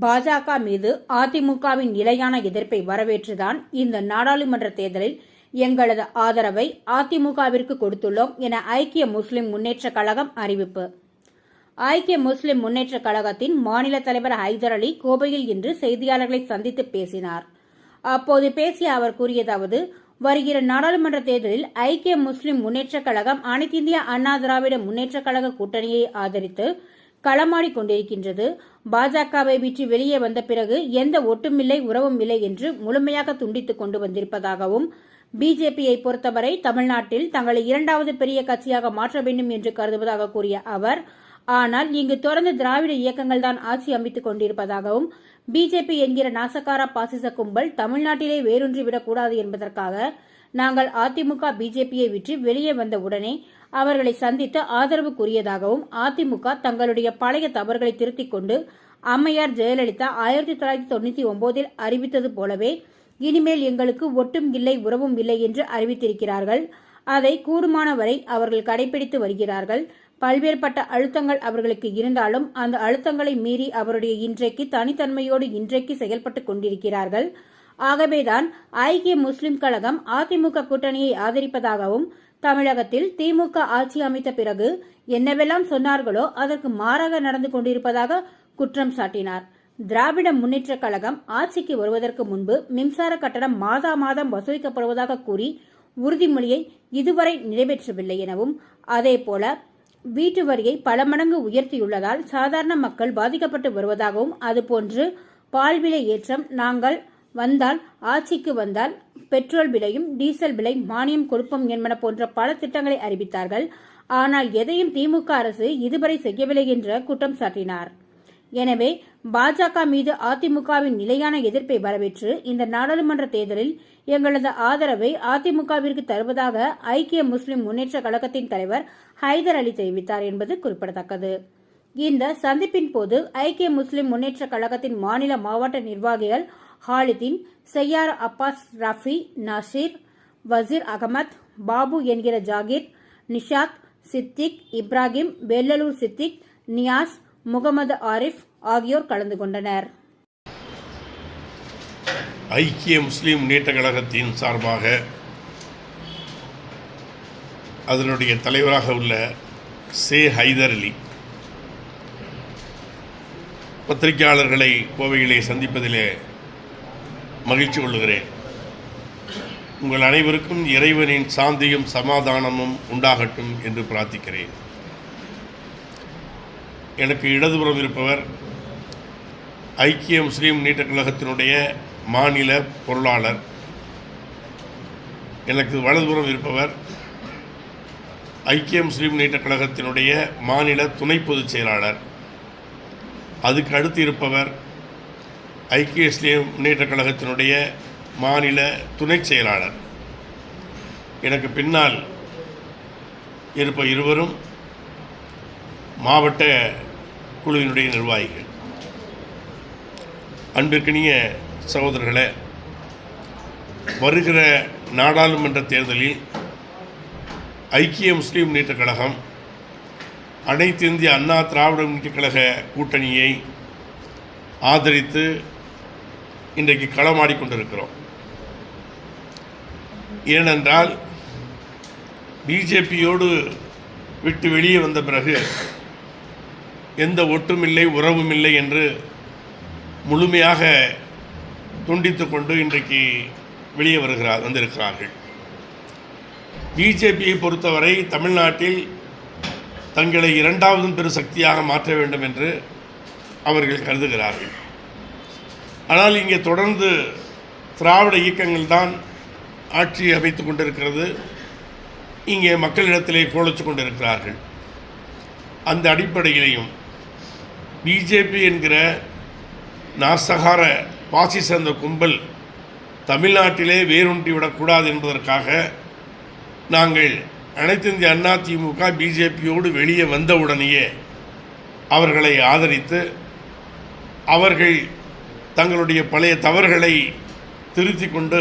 பாஜக மீது அதிமுகவின் நிலையான எதிர்ப்பை வரவேற்றுதான் இந்த நாடாளுமன்ற தேர்தலில் எங்களது ஆதரவை அதிமுகவிற்கு கொடுத்துள்ளோம் என ஐக்கிய முஸ்லிம் முன்னேற்றக் கழகம் அறிவிப்பு. ஐக்கிய முஸ்லிம் முன்னேற்றக் கழகத்தின் மாநில தலைவர் ஹைதர் அலி கோவையில் இன்று செய்தியாளர்களை சந்தித்து பேசினார். அப்போது பேசிய அவர் கூறியதாவது வருகிற நாடாளுமன்ற தேர்தலில் ஐக்கிய முஸ்லிம் முன்னேற்றக் கழகம் அனைத்திந்திய அண்ணா திராவிட முன்னேற்றக் கழக கூட்டணியை ஆதரித்து களமாடி கொண்டிருக்கின்றது பாஜகவை விற்று வெளியே வந்த பிறகு எந்த ஒட்டுமில்லை உறவும் இல்லை என்று முழுமையாக துண்டித்துக் கொண்டு வந்திருப்பதாகவும் பிஜேபியை பொறுத்தவரை தமிழ்நாட்டில் தங்களை இரண்டாவது பெரிய கட்சியாக மாற்ற வேண்டும் என்று கருதுவதாக கூறிய அவர் ஆனால் இங்கு தொடர்ந்து திராவிட இயக்கங்கள் தான் ஆட்சி அமைத்துக் கொண்டிருப்பதாகவும் பிஜேபி என்கிற நாசக்கார பாசிச கும்பல் தமிழ்நாட்டிலே வேரூன்றி விடக்கூடாது என்பதற்காக நாங்கள் அதிமுக பிஜேபியை விற்று வெளியே வந்த உடனே அவர்களை சந்தித்து ஆதரவு கூறியதாகவும் அதிமுக தங்களுடைய பழைய தவறுகளை திருத்திக் கொண்டு அம்மையார் ஜெயலலிதா ஆயிரத்தி தொள்ளாயிரத்தி தொண்ணூத்தி ஒன்பதில் அறிவித்தது போலவே இனிமேல் எங்களுக்கு ஒட்டும் இல்லை உறவும் இல்லை என்று அறிவித்திருக்கிறார்கள். அதை கூடுமான வரை அவர்கள் கடைபிடித்து வருகிறார்கள். பல்வேறுபட்ட அழுத்தங்கள் அவர்களுக்கு இருந்தாலும் அந்த அழுத்தங்களை மீறி அவருடைய இன்றைக்கு தனித்தன்மையோடு இன்றைக்கு செயல்பட்டுக் கொண்டிருக்கிறார்கள். ஆகவேதான் ஐக்கிய முஸ்லிம் கழகம் அதிமுக கூட்டணியை ஆதரிப்பதாகவும் தமிழகத்தில் திமுக ஆட்சி அமைத்த பிறகு என்னவெல்லாம் சொன்னார்களோ அதற்கு மாறாக நடந்து கொண்டிருப்பதாக குற்றம் சாட்டினார். திராவிட முன்னேற்றக் கழகம் ஆட்சிக்கு வருவதற்கு முன்பு மின்சார கட்டணம் மாதா மாதம் வசூலிக்கப்படுவதாக கூறி உறுதிமொழியை இதுவரை நிறைவேற்றவில்லை எனவும் அதேபோல வீட்டு வரியை பல மடங்கு உயர்த்தியுள்ளதால் சாதாரண மக்கள் பாதிக்கப்பட்டு வருவதாகவும் அதுபோன்று பால் விலை ஏற்றம் நாங்கள் வந்தால் ஆட்சிக்கு வந்தால் பெட்ரோல் விலையும் டீசல் விலை மானியம் கொடுப்போம் என்பன போன்ற பல திட்டங்களை அறிவித்தார்கள். ஆனால் எதையும் திமுக அரசு இதுவரை செய்யவில்லை என்ற குற்றம் சாட்டினார். எனவே பாஜக மீது அதிமுகவின் நிலையான எதிர்ப்பை வரவேற்று இந்த நாடாளுமன்ற தேர்தலில் எங்களது ஆதரவை அதிமுகவிற்கு தருவதாக ஐக்கிய முஸ்லிம் முன்னேற்ற கழகத்தின் தலைவர் ஹைதர் அலி தெரிவித்தார் என்பது குறிப்பிடத்தக்கது. இந்த சந்திப்பின் போது ஐக்கிய முஸ்லிம் முன்னேற்ற கழகத்தின் மாநில மாவட்ட நிர்வாகிகள் ஹாலிதீன் செய்யார் அப்பாஸ் ரஃபி நசீர் வசீர் அகமத் பாபு என்கிற ஜாகிர் நிஷாத் சித்திக் இப்ராஹிம் பெல்லலூர் சித்திக் நியாஸ் முகமது ஆரிஃப் ஆகியோர் கலந்து கொண்டனர். ஐக்கிய முஸ்லீம் முன்னேற்ற கழகத்தின் சார்பாக அதனுடைய தலைவராக உள்ள சே ஹைதர் அலி பத்திரிகையாளர்களை கோவையிலே சந்திப்பதிலே மகிழ்ச்சி கொள்ளுகிறேன் உங்கள் அனைவருக்கும் இறைவனின் சாந்தியும் சமாதானமும் உண்டாகட்டும் என்று பிரார்த்திக்கிறேன். எனக்கு இடதுபுறம் இருப்பவர் ஐக்கிய முஸ்லீம் முன்னேற்ற கழகத்தினுடைய மாநில பொருளாளர். எனக்கு வலதுபுறம் இருப்பவர் ஐக்கிய முஸ்லீம் முன்னேற்ற கழகத்தினுடைய மாநில துணை பொதுச் செயலாளர். அதுக்கு அடுத்து இருப்பவர் ஐக்கிய இஸ்லீம் முன்னேற்றக் கழகத்தினுடைய மாநில துணை செயலாளர். எனக்கு பின்னால் இருப்ப இருவரும் மாவட்ட குழுவினுடைய நிர்வாகிகள். அன்பிற்கினிய சகோதரர்களே வருகிற நாடாளுமன்ற தேர்தலில் ஐக்கிய முஸ்லீம் முன்னேற்ற கழகம் அனைத்து இந்திய அண்ணா திராவிட முன்னேற்ற கழக கூட்டணியை ஆதரித்து இன்றைக்கு களமாடி கொண்டிருக்கிறோம். ஏனென்றால் பிஜேபியோடு விட்டு வெளியே வந்த பிறகு எந்த ஒட்டுமில்லை உறவும் இல்லை என்று முழுமையாக துண்டித்து கொண்டு இன்றைக்கு வெளியே வருகிறார் வந்திருக்கிறார்கள். பிஜேபியை பொறுத்தவரை தமிழ்நாட்டில் தங்களை இரண்டாவதும் பெரு சக்தியாக மாற்ற வேண்டும் என்று அவர்கள் கருதுகிறார்கள். ஆனால் இங்கே தொடர்ந்து திராவிட இயக்கங்கள் தான் ஆட்சி அமைத்து கொண்டிருக்கிறது. இங்கே மக்களிடத்திலே கோலச்சு கொண்டிருக்கிறார்கள். அந்த அடிப்படையிலையும் பிஜேபி என்கிற நாசகார பாசிச அந்த கும்பல் தமிழ்நாட்டிலே வேரூன்றி விடக்கூடாது என்பதற்காக நாங்கள் அனைத்து இந்திய அண்ணா திமுக பிஜேபியோடு வெளியே வந்தவுடனேயே அவர்களை ஆதரித்து அவர்கள் தங்களுடைய பழைய தவறுகளை திருத்தி கொண்டு